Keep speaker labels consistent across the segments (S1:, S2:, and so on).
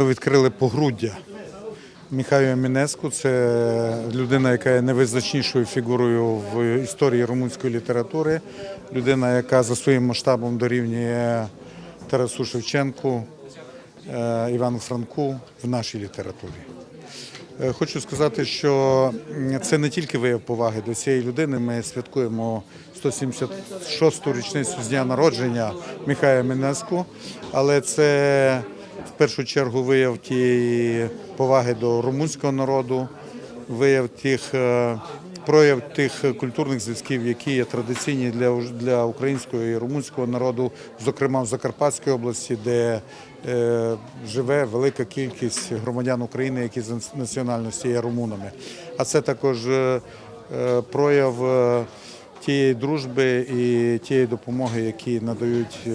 S1: ми відкрили погруддя. Міхаю Мінеску це людина, яка є найвизначнішою фігурою в історії румунської літератури, людина, яка за своїм масштабом дорівнює Тарасу Шевченку, е, Івану Франку в нашій літературі. Е, Хочу сказати, що це не тільки вияв поваги до цієї людини. Ми святкуємо 176-ту річницю з дня народження Міхая Мінеску, але це в першу чергу вияв тієї поваги до румунського народу, вияв тих е, прояв тих культурних зв'язків, які є традиційні для, для українського і румунського народу, зокрема в Закарпатській області, де е, живе велика кількість громадян України, які з національності є румунами. А це також е, е, прояв. Тієї дружби і тієї допомоги, які надають е,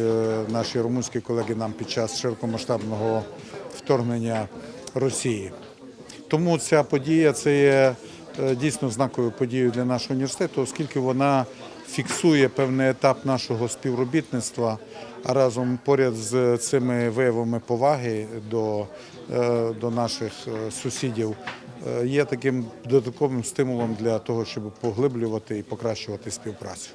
S1: наші румунські колеги нам під час широкомасштабного вторгнення Росії. Тому ця подія це є дійсно знаковою подією для нашого університету, оскільки вона фіксує певний етап нашого співробітництва, а разом поряд з цими виявами поваги до, е, до наших е, сусідів е, є таким додатковим стимулом для того, щоб поглиблювати і покращувати співпрацю.